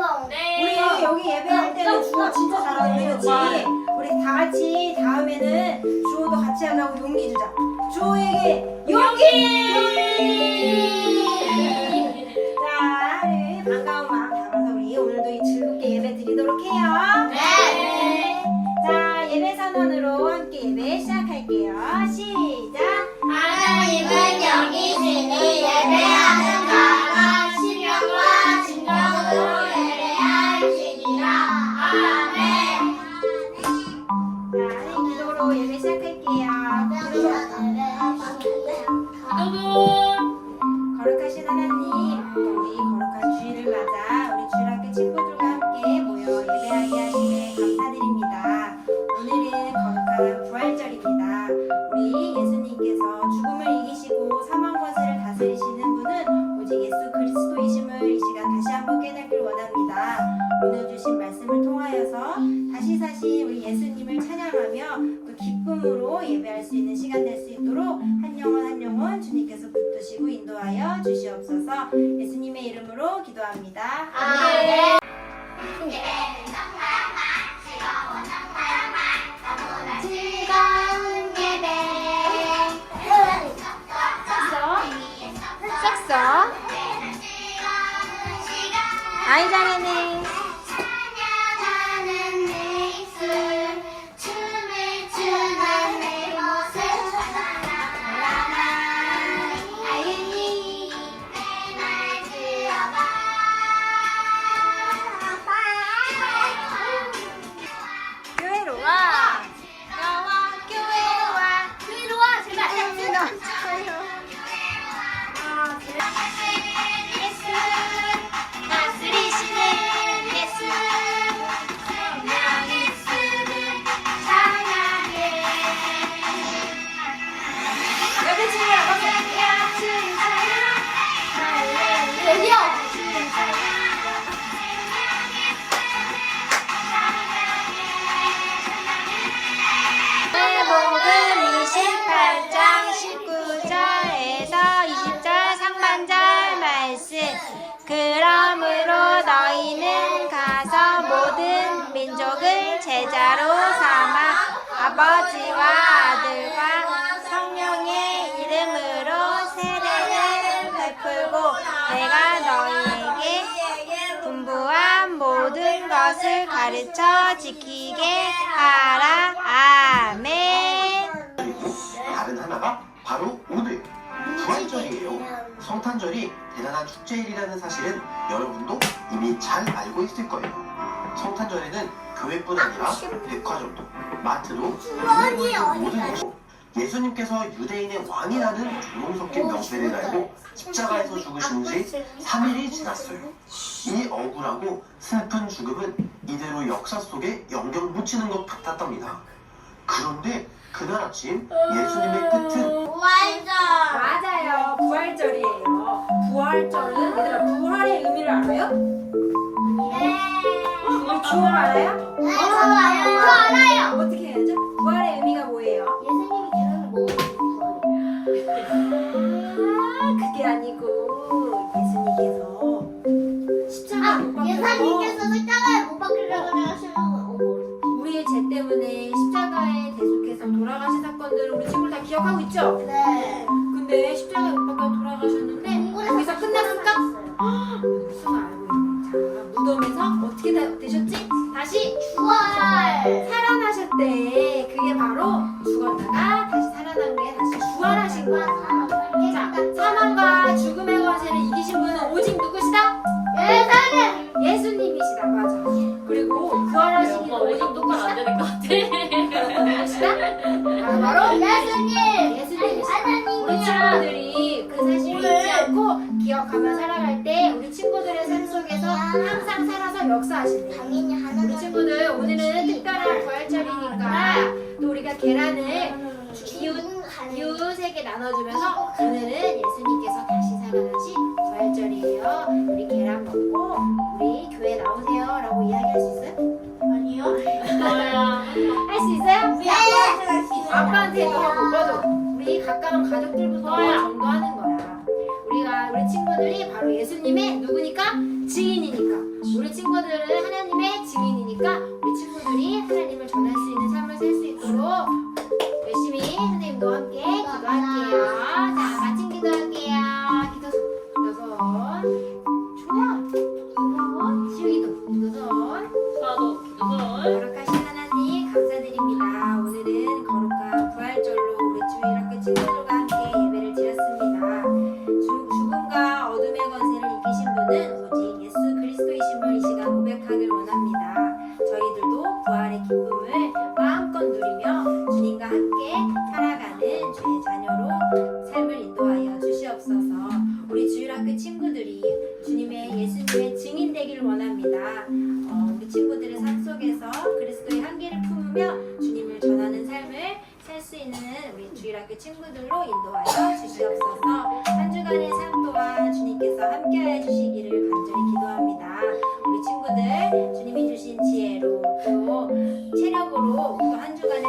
우리 여기 예배할 때는 주호 진짜 잘하는데 그렇지? 우리 다 같이 다음에는 주호도 같이 하려고 용기 주자. 주호에게 용기! 자, 우리 반가운 마음 담아서 우리 오늘도 이 즐겁게 예배 드리도록 해요. 네. 자, 예배 선언으로 함께 예배 시작할게요. 시작. 주일을 맞아 우리 주일학교 친구들과 함께 모여 예배하게 하심에 감사드립니다. 오늘은 거룩한 부활절입니다. 우리 예수님께서 죽음을 이기시고 사망 권세를 다스리시는 분은 오직 예수 그리스도이심을 이 시간 다시 한번 깨닫길 원합니다. 오늘 주신 말씀을 통하여서 다시 사신 우리 예수님을 찬양하며 또 기쁨으로 예배할 수 있는 시간 될 수 있도록 주님께서 붙드시고 인도하여 주시옵소서 예수님의 이름으로 기도합니다. 아멘. 즐거운 예배. 섹서 아이 잘하네 18장 19절에서 20절 상반절 말씀. 그러므로 너희는 가서 모든 민족을 제자로 삼아 아버지와 아들과 성령의 이름으로 세례를 베풀고 내가 너희에게 분부한 모든 것을 가르쳐 지키게 하라. 아멘. 부활절이에요. 성탄절이 대단한 축제일이라는 사실은 여러분도 이미 잘 알고 있을 거예요. 성탄절에는 교회뿐 아니라 백화점도, 마트도, 모든 곳 예수님께서 유대인의 왕이라는 조롱 섞인 명패를 달고 십자가에서 죽으신 지 3일이 지났어요. 이 억울하고 슬픈 죽음은 이대로 역사 속에 영영 묻히는 것 같았답니다. 그런데 그날 아침 예수님의 끝은 부활절. 맞아요. 부활절이에요. 부활절은 얘들아 부활의 의미를 알아요? 네. 우리 주어 알아요? 네. 저 알아요. 죽었다가 다시 살아난 게 다시 부활하신 거야. 자, 사망과 죽음의 권세를 이기신 분은 오직 누구시다? 예수님. 예수님이시다. 맞아. 그리고 부활하시기도 오직 누구시다? 누구시다? 바로 바로 예수님. 예수님이시다. 우리. 친구들이 그 사실을 잊지 않고 기억하며 살아갈 때 우리 친구들의 삶 속에서 항상 살아 서 역사하신대요. 당연히 하나님. 우리 친구들 오늘은 특별한 부활절이니까 또 우리가 계란을 이웃 이웃에게 나눠주면서 오늘은 예수님께서 다시 살아나신 부활절이에요. 우리 계란 먹고 우리 교회 나오세요라고 이야기할 수 있어요? 아니요. 할 수 있어요? 네. 아빠한테도 하고 맞아. 우리 가까운 가족들부터 전도하는 거야. 우리가 우리 우리 친구들이 바로 예수님의 누구니까 증인이니까 우리 친구들은 하나님의 증인이니까 우리 친구들이 하나님을 전할 그 친구들이 주님의 예수님의 증인 되기를 원합니다. 어, 우리 친구들의 삶 속에서 그리스도의 한계를 품으며 주님을 전하는 삶을 살 수 있는 우리 주일학교 친구들로 인도하여 주시옵소서. 한 주간의 삶 또한 주님께서 함께해 주시기를 간절히 기도합니다. 우리 친구들 주님이 주신 지혜로 또 체력으로 또 한 주간의